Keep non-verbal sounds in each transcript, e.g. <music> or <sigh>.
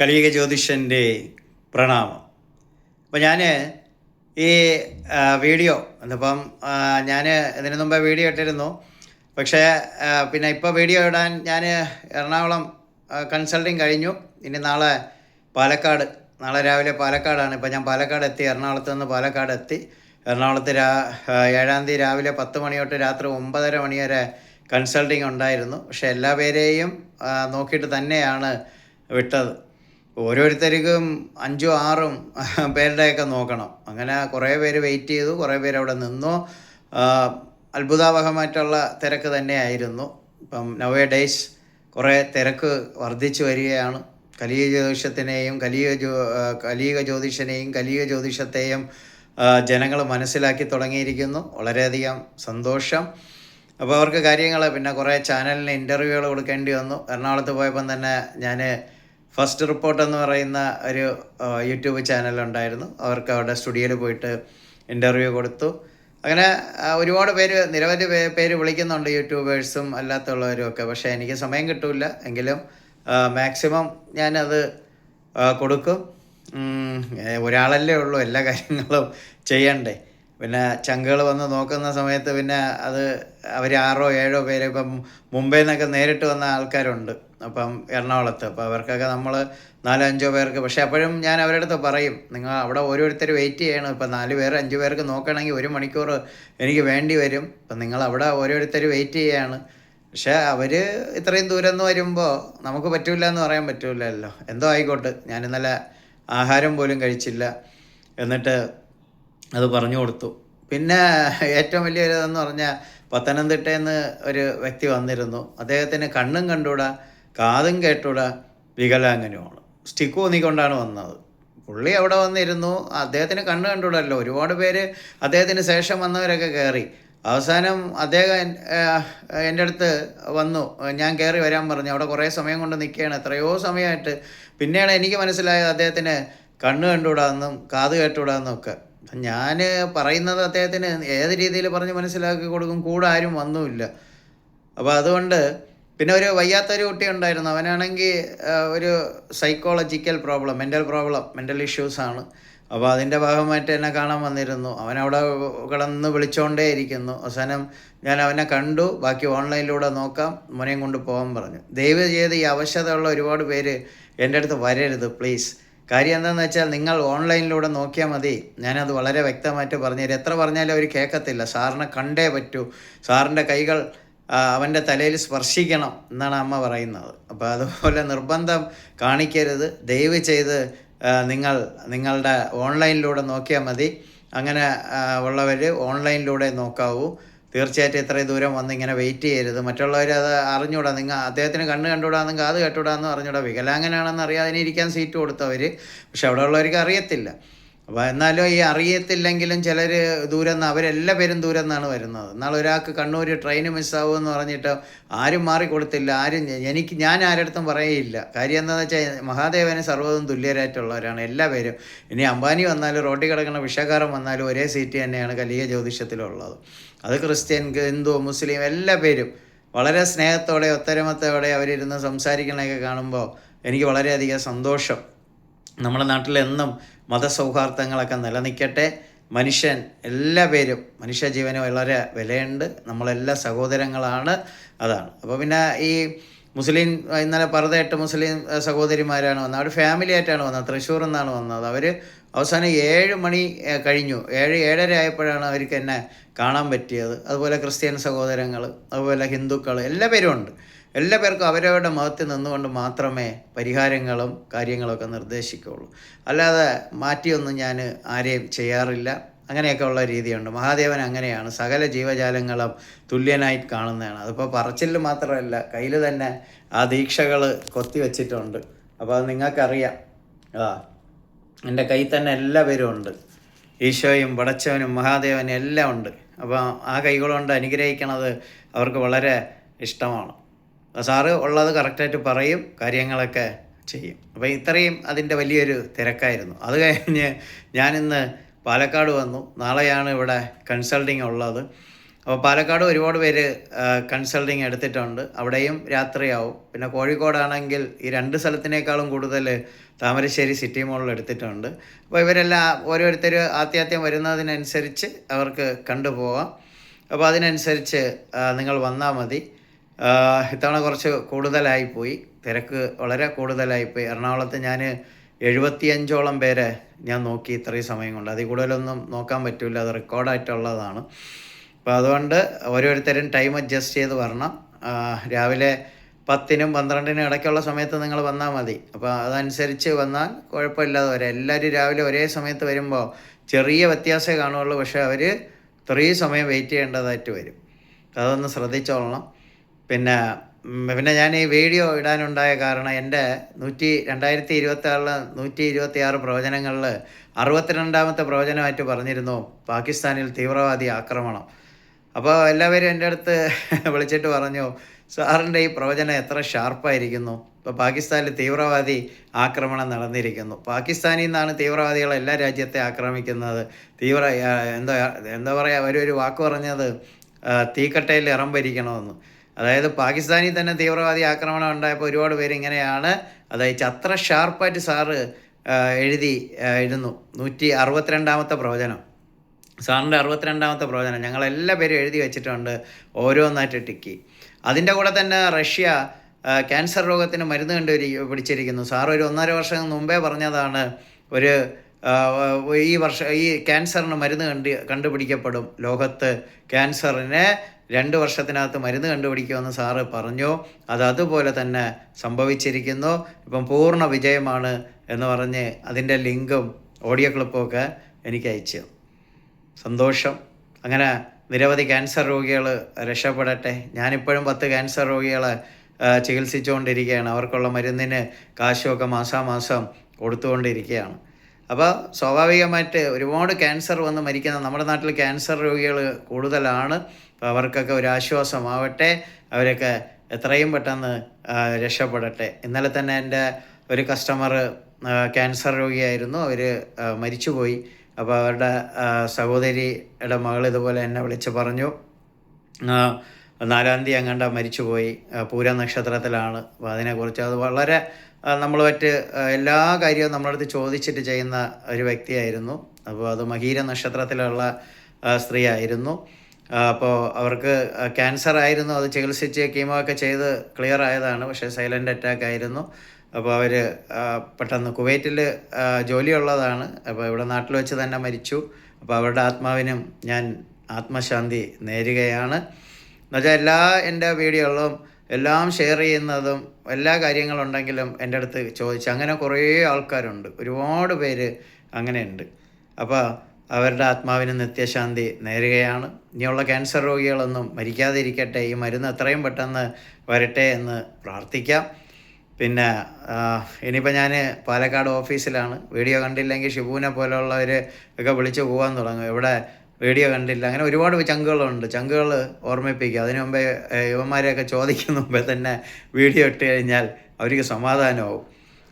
കലിയുഗ ജ്യോതിഷന്റെ പ്രണാമം. അപ്പോൾ ഞാൻ ഈ വീഡിയോ എന്നിപ്പം ഞാൻ ഇതിനു മുമ്പ് വീഡിയോ ഇട്ടിരുന്നു. പക്ഷേ പിന്നെ ഇപ്പോൾ വീഡിയോ ഇടാൻ ഞാൻ എറണാകുളം കൺസൾട്ടിങ് കഴിഞ്ഞു. ഇനി നാളെ പാലക്കാട് നാളെ രാവിലെ പാലക്കാടാണ്. ഇപ്പോൾ ഞാൻ പാലക്കാട് എത്തി എറണാകുളത്ത് നിന്ന് പാലക്കാട് എത്തി. എറണാകുളത്ത് രാ ഏഴാം തീയതി രാവിലെ പത്ത് മണി തൊട്ട് രാത്രി ഒമ്പതര മണി വരെ കൺസൾട്ടിങ് ഉണ്ടായിരുന്നു. പക്ഷേ എല്ലാ പേരെയും നോക്കിയിട്ട് തന്നെയാണ് വിട്ടത്. ഓരോരുത്തർക്കും അഞ്ചും ആറും പേരുടെയൊക്കെ നോക്കണം. അങ്ങനെ കുറേ പേര് വെയിറ്റ് ചെയ്തു കുറേ പേര് അവിടെ നിന്നു. അത്ഭുതാവഹമായിട്ടുള്ള തിരക്ക് തന്നെയായിരുന്നു. ഇപ്പം നവേ ഡേയ്സ് കുറേ തിരക്ക് വർദ്ധിച്ചു വരികയാണ്. കലിയ ജ്യോതിഷത്തിനെയും കലിയ ജ്യോ കലിയുക ജ്യോതിഷനെയും കലിയുഗ ജ്യോതിഷത്തെയും ജനങ്ങൾ മനസ്സിലാക്കി തുടങ്ങിയിരിക്കുന്നു. വളരെയധികം സന്തോഷം. അപ്പോൾ അവർക്ക് കാര്യങ്ങൾ പിന്നെ കുറേ ചാനലിന് ഇന്റർവ്യൂകൾ കൊടുക്കേണ്ടി വന്നു. എറണാകുളത്ത് പോയപ്പം തന്നെ ഞാൻ ഫസ്റ്റ് റിപ്പോർട്ട് എന്ന് പറയുന്ന ഒരു യൂട്യൂബ് ചാനലുണ്ടായിരുന്നു. അവർക്ക് അവിടെ സ്റ്റുഡിയോയിൽ പോയിട്ട് ഇന്റർവ്യൂ കൊടുത്തു. അങ്ങനെ ഒരുപാട് പേര് നിരവധി പേര് വിളിക്കുന്നുണ്ട് യൂട്യൂബേഴ്സും അല്ലാത്തുള്ളവരും ഒക്കെ. പക്ഷേ എനിക്ക് സമയം കിട്ടില്ല. എങ്കിലും മാക്സിമം ഞാനത് കൊടുക്കും. ഒരാളല്ലേ ഉള്ളൂ എല്ലാ കാര്യങ്ങളും ചെയ്യണ്ടേ. പിന്നെ ചങ്കുകൾ വന്ന് നോക്കുന്ന സമയത്ത് പിന്നെ അത് അവർ ആറോ ഏഴോ പേര് ഇപ്പം മുംബൈയിൽ നിന്നൊക്കെ നേരിട്ട് വന്ന ആൾക്കാരുണ്ട്. അപ്പം എറണാകുളത്ത്. അപ്പോൾ അവർക്കൊക്കെ നമ്മൾ നാലോ അഞ്ചോ പേർക്ക് പക്ഷേ അപ്പോഴും ഞാൻ അവരുടെ അടുത്ത് പറയും നിങ്ങൾ അവിടെ ഓരോരുത്തർ വെയിറ്റ് ചെയ്യണം. ഇപ്പം നാല് പേർ അഞ്ച് പേർക്ക് നോക്കണമെങ്കിൽ ഒരു മണിക്കൂർ എനിക്ക് വേണ്ടി വരും. അപ്പം നിങ്ങൾ അവിടെ ഓരോരുത്തർ വെയിറ്റ് ചെയ്യാണ്. പക്ഷേ അവർ ഇത്രയും ദൂരം എന്ന് വരുമ്പോൾ നമുക്ക് പറ്റില്ല എന്ന് പറയാൻ പറ്റില്ലല്ലോ എന്തോ ആയിക്കോട്ടെ. ഞാൻ ഇന്നലെ ആഹാരം പോലും കഴിച്ചില്ല. എന്നിട്ട് അത് പറഞ്ഞു കൊടുത്തു. പിന്നെ ഏറ്റവും വലിയ ഒരു ഇതെന്ന് പറഞ്ഞാൽ പത്തനംതിട്ടയിൽ നിന്ന് ഒരു വ്യക്തി വന്നിരുന്നു. അദ്ദേഹത്തിന് കണ്ണും കണ്ടൂടാ കാതും കേട്ടൂടാ വികലാംഗനുമാണ്. സ്റ്റിക്ക് ഊന്നിക്കൊണ്ടാണ് വന്നത്. പുള്ളി അവിടെ വന്നിരുന്നു. അദ്ദേഹത്തിന് കണ്ണ് കണ്ടൂടല്ലോ ഒരുപാട് പേര് അദ്ദേഹത്തിന് ശേഷം വന്നവരൊക്കെ കയറി. അവസാനം അദ്ദേഹം എൻ- എന്റെ അടുത്ത് വന്നു. ഞാൻ കയറി വരാൻ പറഞ്ഞു. അവിടെ കുറേ സമയം കൊണ്ട് നിൽക്കുകയാണ്. എത്രയോ സമയമായിട്ട്. പിന്നെയാണ് എനിക്ക് മനസ്സിലായത് അദ്ദേഹത്തിന് കണ്ണ് കണ്ടുകൂടാന്നും കാത് കേട്ടുകൂടാന്നും ഒക്കെ. ഞാൻ പറയുന്നത് അദ്ദേഹത്തിന് ഏത് രീതിയിൽ പറഞ്ഞ് മനസ്സിലാക്കി കൊടുക്കും കൂടെ ആരും വന്നുമില്ല. അപ്പോൾ അതുകൊണ്ട് പിന്നെ ഒരു വയ്യാത്തൊരു കുട്ടി ഉണ്ടായിരുന്നു. അവനാണെങ്കിൽ ഒരു psychological problem mental problem mental ഇഷ്യൂസാണ് അപ്പോൾ അതിന്റെ ഭാഗമായിട്ട് എന്നെ കാണാൻ വന്നിരുന്നു. അവനവിടെ കിടന്ന് വിളിച്ചോണ്ടേ ഇരിക്കുന്നു. അവസാനം ഞാൻ അവനെ കണ്ടു. ബാക്കി ഓൺലൈനിലൂടെ നോക്കാം. മോനെയും കൊണ്ട് പോകാൻ പറഞ്ഞു. ദയവ് ചെയ്ത് ഈ അവശതയുള്ള ഒരുപാട് പേര് എന്റെ അടുത്ത് വരരുത് പ്ലീസ്. കാര്യം എന്താണെന്ന് വെച്ചാൽ നിങ്ങൾ ഓൺലൈനിലൂടെ നോക്കിയാൽ മതി. ഞാനത് വളരെ വ്യക്തമായിട്ട് പറഞ്ഞുതരും. എത്ര പറഞ്ഞാലും അവർ കേൾക്കത്തില്ല. സാറിനെ കണ്ടേ പറ്റൂ. സാറിന്റെ കൈകൾ അവന്റെ തലയിൽ സ്പർശിക്കണം എന്നാണ് അമ്മ പറയുന്നത്. അപ്പോൾ അതുപോലെ നിർബന്ധം കാണിക്കരുത്. ദയവ് ചെയ്ത് നിങ്ങൾ നിങ്ങളുടെ ഓൺലൈനിലൂടെ നോക്കിയാൽ മതി. അങ്ങനെ ഉള്ളവർ ഓൺലൈനിലൂടെ നോക്കാവൂ. തീർച്ചയായിട്ടും ഇത്രയും ദൂരം വന്ന് ഇങ്ങനെ വെയിറ്റ് ചെയ്യരുത്. മറ്റുള്ളവർ അത് അറിഞ്ഞൂടാ. നിങ്ങൾ അദ്ദേഹത്തിന് കണ്ണ് കണ്ടുകൂടാന്നും കാത് കേട്ടുകൂടാന്നും അറിഞ്ഞൂടാ. വികലാംഗനാണെന്ന് അറിയാതെ ഇരിക്കാൻ സീറ്റ് കൊടുത്തവർ പക്ഷെ അവിടെ ഉള്ളവർക്ക് അറിയത്തില്ല. അപ്പോൾ എന്നാലും ഈ അറിയത്തില്ലെങ്കിലും ചിലർ ദൂരം നിന്ന് അവരെല്ലാ പേരും ദൂരം നിന്നാണ് വരുന്നത്. എന്നാൽ ഒരാൾക്ക് കണ്ണൂർ ട്രെയിൻ മിസ്സാവുമെന്ന് പറഞ്ഞിട്ട് ആരും മാറി കൊടുത്തില്ല ആരും എനിക്ക് ഞാൻ ആരടുത്തും പറയുകയില്ല കാര്യം എന്താണെന്ന് വെച്ചാൽ മഹാദേവന് സർവതും തുല്യരായിട്ടുള്ളവരാണ് എല്ലാ പേരും. ഇനി അംബാനി വന്നാലും റോട്ടിൽ കിടക്കുന്ന വിഷകാരം വന്നാലും ഒരേ സീറ്റ് തന്നെയാണ് കലിയ ജ്യോതിഷത്തിലുള്ളത്. അത് ക്രിസ്ത്യൻ ഹിന്ദു മുസ്ലിം എല്ലാ പേരും. വളരെ സ്നേഹത്തോടെ ഒത്തരമത്തോടെ അവരിരുന്ന് സംസാരിക്കണമൊക്കെ കാണുമ്പോൾ എനിക്ക് വളരെയധികം സന്തോഷം. നമ്മുടെ നാട്ടിൽ എന്നും മതസൗഹാർദ്ദങ്ങളൊക്കെ നിലനിൽക്കട്ടെ. മനുഷ്യൻ എല്ലാ പേരും മനുഷ്യജീവന് വളരെ വിലയുണ്ട്. നമ്മളെല്ലാ സഹോദരങ്ങളാണ്. അതാണ്. അപ്പോൾ പിന്നെ ഈ മുസ്ലിം ഇന്നലെ പറഞ്ഞിട്ട് മുസ്ലിം സഹോദരിമാരാണ് വന്നത്. അവർ ഫാമിലി ആയിട്ടാണ് വന്നത്. തൃശ്ശൂർ നിന്നാണ് വന്നത്. അവർ അവസാനം ഏഴ് മണി കഴിഞ്ഞു. ഏഴ് ഏഴര ആയപ്പോഴാണ് അവർക്ക് എന്നെ കാണാൻ പറ്റിയത്. അതുപോലെ ക്രിസ്ത്യൻ സഹോദരങ്ങൾ അതുപോലെ ഹിന്ദുക്കൾ എല്ലാ പേരും ഉണ്ട്. എല്ലാ പേർക്കും അവരവരുടെ മതത്തിൽ നിന്നുകൊണ്ട് മാത്രമേ പരിഹാരങ്ങളും കാര്യങ്ങളൊക്കെ നിർദ്ദേശിക്കുകയുള്ളൂ. അല്ലാതെ മാറ്റിയൊന്നും ഞാൻ ആരെയും ചെയ്യാറില്ല. അങ്ങനെയൊക്കെ ഉള്ള രീതിയുണ്ട്. മഹാദേവൻ അങ്ങനെയാണ്. സകല ജീവജാലങ്ങളും തുല്യനായി കാണുന്നതാണ്. അതിപ്പോൾ പറച്ചിൽ മാത്രമല്ല കയ്യിൽ തന്നെ ആ ദീക്ഷകൾ കൊത്തി വെച്ചിട്ടുണ്ട്. അപ്പോൾ അത് നിങ്ങൾക്കറിയാം. ആ എന്റെ കയ്യിൽ തന്നെ എല്ലാ പേരും ഉണ്ട്. ഈശോയും വടച്ചവനും മഹാദേവനും എല്ലാം ഉണ്ട്. അപ്പോൾ ആ കൈകൾ കൊണ്ട് അനുഗ്രഹിക്കണത് അവർക്ക് വളരെ ഇഷ്ടമാണ്. സാറ് ഉള്ളത് കറക്റ്റായിട്ട് പറയും കാര്യങ്ങളൊക്കെ ചെയ്യും. അപ്പോൾ ഇത്രയും അതിന്റെ വലിയൊരു തിരക്കായിരുന്നു. അത് കഴിഞ്ഞ് ഞാനിന്ന് പാലക്കാട് വന്നു. നാളെയാണ് ഇവിടെ കൺസൾട്ടിങ് ഉള്ളത്. അപ്പോൾ പാലക്കാട് ഒരുപാട് പേര് കൺസൾട്ടിങ് എടുത്തിട്ടുണ്ട്. അവിടെയും രാത്രിയാവും. പിന്നെ കോഴിക്കോടാണെങ്കിൽ ഈ രണ്ട് സ്ഥലത്തിനേക്കാളും കൂടുതൽ താമരശ്ശേരി സിറ്റി മോളിൽ എടുത്തിട്ടുണ്ട്. അപ്പോൾ ഇവരെല്ലാം ഓരോരുത്തർ ആത്യാത്യം വരുന്നതിനനുസരിച്ച് അവർക്ക് കണ്ടുപോകാം. അപ്പോൾ അതിനനുസരിച്ച് നിങ്ങൾ വന്നാൽ മതി. ഇത്തവണ കുറച്ച് കൂടുതലായിപ്പോയി തിരക്ക് വളരെ കൂടുതലായിപ്പോയി എറണാകുളത്ത് ഞാൻ എഴുപത്തിയഞ്ചോളം പേരെ ഞാൻ നോക്കി ഇത്രയും സമയം കൊണ്ട്. അതിൽ കൂടുതലൊന്നും നോക്കാൻ പറ്റില്ല അത് റെക്കോർഡായിട്ടുള്ളതാണ്. അപ്പോൾ അതുകൊണ്ട് ഓരോരുത്തരും ടൈം അഡ്ജസ്റ്റ് ചെയ്ത് വരണം. രാവിലെ പത്തിനും പന്ത്രണ്ടിനും ഇടയ്ക്കുള്ള സമയത്ത് നിങ്ങൾ വന്നാൽ മതി. അപ്പോൾ അതനുസരിച്ച് വന്നാൽ കുഴപ്പമില്ലാതെ വരാം. എല്ലാവരും രാവിലെ ഒരേ സമയത്ത് വരുമ്പോൾ ചെറിയ വ്യത്യാസമേ കാണുള്ളൂ പക്ഷേ അവർ ഇത്രയും സമയം വെയിറ്റ് ചെയ്യേണ്ടതായിട്ട് വരും. അതൊന്ന് ശ്രദ്ധിച്ചോളണം. പിന്നെ പിന്നെ ഞാൻ ഈ വീഡിയോ ഇടാനുണ്ടായ കാരണം എന്റെ നൂറ്റി രണ്ടായിരത്തി ഇരുപത്തി ആറിൽ നൂറ്റി ഇരുപത്തി ആറ് പ്രവചനങ്ങളിൽ അറുപത്തിരണ്ടാമത്തെ പ്രവചനമായിട്ട് പറഞ്ഞിരുന്നു പാകിസ്ഥാനിൽ തീവ്രവാദി ആക്രമണം. അപ്പോൾ എല്ലാവരും എന്റെ അടുത്ത് <laughs> വിളിച്ചിട്ട് പറഞ്ഞു സാറിന്റെ ഈ പ്രവചനം എത്ര ഷാർപ്പായിരിക്കുന്നു. ഇപ്പോൾ പാകിസ്ഥാനിൽ തീവ്രവാദി ആക്രമണം നടന്നിരിക്കുന്നു. പാകിസ്ഥാനിൽ നിന്നാണ് തീവ്രവാദികൾ എല്ലാ രാജ്യത്തെ ആക്രമിക്കുന്നത്. തീവ്ര എന്താ എന്താ പറയുക ഒരു വാക്ക് പറഞ്ഞത് തീക്കട്ടയിൽ തീക്കട്ടയിൽ ഇറമ്പരിക്കണമെന്ന്. അതായത് പാകിസ്ഥാനിൽ തന്നെ തീവ്രവാദി ആക്രമണം ഉണ്ടായപ്പോൾ ഒരുപാട് പേര് ഇങ്ങനെയാണ് അതായത് അത്ര ഷാർപ്പായിട്ട് സാറ് എഴുതി ഇരുന്നു നൂറ്റി അറുപത്തിരണ്ടാമത്തെ പ്രവചനം. സാറിന്റെ അറുപത്തിരണ്ടാമത്തെ പ്രവചനം. ഞങ്ങൾ എല്ലാ പേരും എഴുതി വെച്ചിട്ടുണ്ട് ഓരോന്നായിട്ട് ടിക്കി. അതിന്റെ കൂടെ തന്നെ റഷ്യ ക്യാൻസർ രോഗത്തിന് മരുന്ന് കണ്ടു പിടിച്ചിരിക്കുന്നു. സാർ ഒരു ഒന്നര വർഷം മുമ്പേ പറഞ്ഞതാണ് ഒരു ഈ വർഷം ഈ ക്യാൻസറിന് മരുന്ന് കണ്ട് കണ്ടുപിടിക്കപ്പെടും. ലോകത്ത് ക്യാൻസറിന് രണ്ട് വർഷത്തിനകത്ത് മരുന്ന് കണ്ടുപിടിക്കുമെന്ന് സാറ് പറഞ്ഞു? അത് അതുപോലെ തന്നെ സംഭവിച്ചിരിക്കുന്നു. ഇപ്പം പൂർണ വിജയമാണ് എന്ന് പറഞ്ഞ് അതിന്റെ ലിങ്കും ഓഡിയോ ക്ലിപ്പും ഒക്കെ എനിക്ക് അയച്ചു. സന്തോഷം. അങ്ങനെ നിരവധി ക്യാൻസർ രോഗികൾ രക്ഷപ്പെടട്ടെ. ഞാനിപ്പോഴും പത്ത് ക്യാൻസർ രോഗികളെ ചികിത്സിച്ചുകൊണ്ടിരിക്കുകയാണ്. അവർക്കുള്ള മരുന്നിന് കാശുമൊക്കെ മാസാമാസം കൊടുത്തുകൊണ്ടിരിക്കുകയാണ്. അപ്പോൾ സ്വാഭാവികമായിട്ട് ഒരുപാട് ക്യാൻസർ വന്ന് മരിക്കുന്ന നമ്മുടെ നാട്ടിൽ ക്യാൻസർ രോഗികൾ കൂടുതലാണ്. അപ്പോൾ അവർക്കൊക്കെ ഒരു ആശ്വാസമാവട്ടെ അവരൊക്കെ എത്രയും പെട്ടെന്ന് രക്ഷപ്പെടട്ടെ. ഇന്നലെ തന്നെ എന്റെ ഒരു കസ്റ്റമർ ക്യാൻസർ രോഗിയായിരുന്നു. അവർ മരിച്ചുപോയി. അപ്പോൾ അവരുടെ സഹോദരിയുടെ മകൾ ഇതുപോലെ എന്നെ വിളിച്ച് പറഞ്ഞു നാലാം തീയതി അങ്ങണ്ട മരിച്ചുപോയി പൂര നക്ഷത്രത്തിലാണ്. അപ്പോൾ അതിനെക്കുറിച്ച് അത് വളരെ നമ്മൾ മറ്റ് എല്ലാ കാര്യവും നമ്മളടുത്ത് ചോദിച്ചിട്ട് ചെയ്യുന്ന ഒരു വ്യക്തിയായിരുന്നു. അപ്പോൾ അത് മഹീര നക്ഷത്രത്തിലുള്ള സ്ത്രീയായിരുന്നു അപ്പോൾ അവർക്ക് ക്യാൻസർ ആയിരുന്നു അത് ചികിത്സിച്ച് കീമോ ഒക്കെ ചെയ്ത് ക്ലിയർ ആയതാണ് പക്ഷേ സൈലന്റ് അറ്റാക്ക് ആയിരുന്നു. അപ്പോൾ അവർ പെട്ടെന്ന് കുവൈറ്റിൽ ജോലിയുള്ളതാണ്. അപ്പോൾ ഇവിടെ നാട്ടിൽ വെച്ച് തന്നെ മരിച്ചു. അപ്പോൾ അവരുടെ ആത്മാവിനും ഞാൻ ആത്മശാന്തി നേരുകയാണ്. എന്നുവെച്ചാൽ എല്ലാ എന്റെ വീഡിയോകളും എല്ലാം ഷെയർ ചെയ്യുന്നതും എല്ലാ കാര്യങ്ങളുണ്ടെങ്കിലും എന്റെ അടുത്ത് ചോദിച്ചു അങ്ങനെ കുറേ ആൾക്കാരുണ്ട്. ഒരുപാട് പേര് അങ്ങനെയുണ്ട്. അപ്പോൾ അവരുടെ ആത്മാവിന് നിത്യശാന്തി നേരുകയാണ്. ഇനിയുള്ള ക്യാൻസർ രോഗികളൊന്നും മരിക്കാതിരിക്കട്ടെ. ഈ മരുന്ന് എത്രയും പെട്ടെന്ന് വരട്ടെ എന്ന് പ്രാർത്ഥിക്കാം. പിന്നെ ഇനിയിപ്പോൾ ഞാൻ പാലക്കാട് ഓഫീസിലാണ്. വീഡിയോ കണ്ടില്ലെങ്കിൽ ഷിബുവിനെ പോലെയുള്ളവർ ഒക്കെ വിളിച്ചു പോകാൻ തുടങ്ങും. ഇവിടെ വീഡിയോ കണ്ടില്ല. അങ്ങനെ ഒരുപാട് ചങ്കുകളുണ്ട്. ചങ്കുകൾ ഓർമ്മിപ്പിക്കുക അതിനു മുമ്പേ യുവന്മാരെയൊക്കെ ചോദിക്കുന്ന മുമ്പേ തന്നെ വീഡിയോ ഇട്ട് കഴിഞ്ഞാൽ അവർക്ക് സമാധാനമാവും.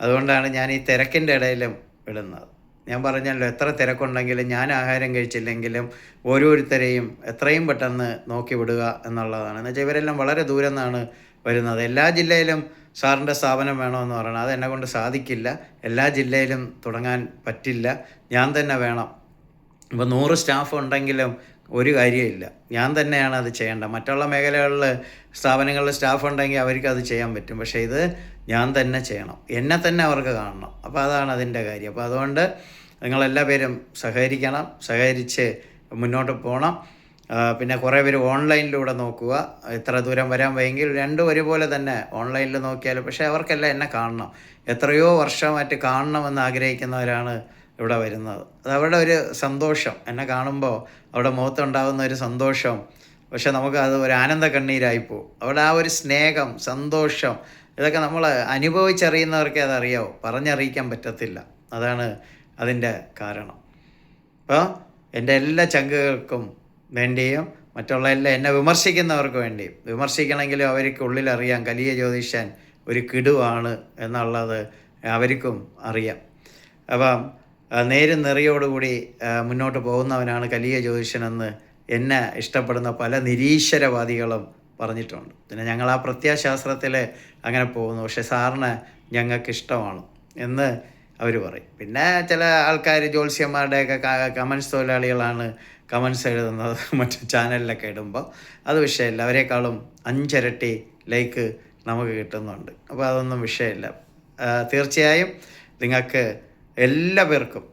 അതുകൊണ്ടാണ് ഞാൻ ഈ തിരക്കിന്റെ ഇടയിലും ഇടുന്നത്. ഞാൻ പറഞ്ഞല്ലോ എത്ര തിരക്കുണ്ടെങ്കിലും ഞാൻ ആഹാരം കഴിച്ചില്ലെങ്കിലും ഓരോരുത്തരെയും എത്രയും പെട്ടെന്ന് നോക്കി വിടുക എന്നുള്ളതാണ്. എന്ന് വെച്ചാൽ ഇവരെല്ലാം വളരെ ദൂരം നിന്നാണ് വരുന്നത്. എല്ലാ ജില്ലയിലും സാറിന്റെ സ്ഥാപനം വേണമെന്ന് പറയണം. അത് എന്നെ കൊണ്ട് സാധിക്കില്ല. എല്ലാ ജില്ലയിലും തുടങ്ങാൻ പറ്റില്ല. ഞാൻ തന്നെ വേണം. ഇപ്പോൾ നൂറ് സ്റ്റാഫ് ഉണ്ടെങ്കിലും ഒരു കാര്യമില്ല ഞാൻ തന്നെയാണ് അത് ചെയ്യേണ്ടത്. മറ്റുള്ള മേഖലകളിൽ സ്ഥാപനങ്ങളിൽ സ്റ്റാഫ് ഉണ്ടെങ്കിൽ അവർക്ക് അത് ചെയ്യാൻ പറ്റും. പക്ഷേ ഇത് ഞാൻ തന്നെ ചെയ്യണം. എന്നെ തന്നെ അവർക്ക് കാണണം. അപ്പോൾ അതാണ് അതിന്റെ കാര്യം. അപ്പോൾ അതുകൊണ്ട് നിങ്ങളെല്ലാ പേരും സഹകരിക്കണം. സഹകരിച്ച് മുന്നോട്ട് പോകണം പിന്നെ കുറേ പേര് ഓൺലൈനിലൂടെ നോക്കുക. എത്ര ദൂരം വരാൻ വയ്യെങ്കിൽ രണ്ടും ഒരുപോലെ തന്നെ ഓൺലൈനിൽ നോക്കിയാലും പക്ഷേ അവർക്കെല്ലാം എന്നെ കാണണം. എത്രയോ വർഷമായിട്ട് കാണണമെന്ന് ആഗ്രഹിക്കുന്നവരാണ് ഇവിടെ വരുന്നത്. അത് അവരുടെ ഒരു സന്തോഷം. എന്നെ കാണുമ്പോൾ അവിടെ മുഖത്തുണ്ടാകുന്ന ഒരു സന്തോഷം. പക്ഷെ നമുക്ക് അത് ഒരു ആനന്ദ കണ്ണീരായിപ്പോവും അവിടെ ആ ഒരു സ്നേഹം സന്തോഷം ഇതൊക്കെ നമ്മൾ അനുഭവിച്ചറിയുന്നവർക്കേ അതറിയാവൂ. പറഞ്ഞറിയിക്കാൻ പറ്റത്തില്ല. അതാണ് അതിന്റെ കാരണം. അപ്പോൾ എന്റെ എല്ലാ ചങ്കുകൾക്കും വേണ്ടിയും മറ്റുള്ള എല്ലാ എന്നെ വിമർശിക്കുന്നവർക്ക് വേണ്ടിയും വിമർശിക്കണമെങ്കിലും അവർക്ക് ഉള്ളിലറിയാം കലിയ ജ്യോതിഷൻ ഒരു കിടുവാണ് എന്നുള്ളത് അവർക്കും അറിയാം. അപ്പം നേരും നിറയോടുകൂടി മുന്നോട്ട് പോകുന്നവനാണ് കലിയ ജ്യോതിഷനെന്ന് എന്നെ ഇഷ്ടപ്പെടുന്ന പല നിരീശ്വരവാദികളും പറഞ്ഞിട്ടുണ്ട്. പിന്നെ ഞങ്ങൾ ആ പ്രത്യാശാസ്ത്രത്തിൽ അങ്ങനെ പോകുന്നു. പക്ഷെ സാറിന് ഞങ്ങൾക്ക് ഇഷ്ടമാണ് എന്ന് അവർ പറയും. പിന്നെ ചില ആൾക്കാർ ജ്യോത്സ്യന്മാരുടെയൊക്കെ കമൻസ് തൊഴിലാളികളാണ് കമൻസ് എഴുതുന്നത്. <laughs> മറ്റു ചാനലിലൊക്കെ ഇടുമ്പോൾ അത് വിഷയമില്ല. അവരെക്കാളും അഞ്ചിരട്ടി ലൈക്ക് നമുക്ക് കിട്ടുന്നുണ്ട്. അപ്പോൾ അതൊന്നും വിഷയമില്ല. തീർച്ചയായും നിങ്ങൾക്ക് എല്ലാ പേർക്കും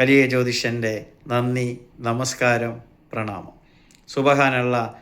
കലിയ ജ്യോതിഷന്റെ നന്ദി നമസ്കാരം പ്രണാമം. സുബഹാനുള്ള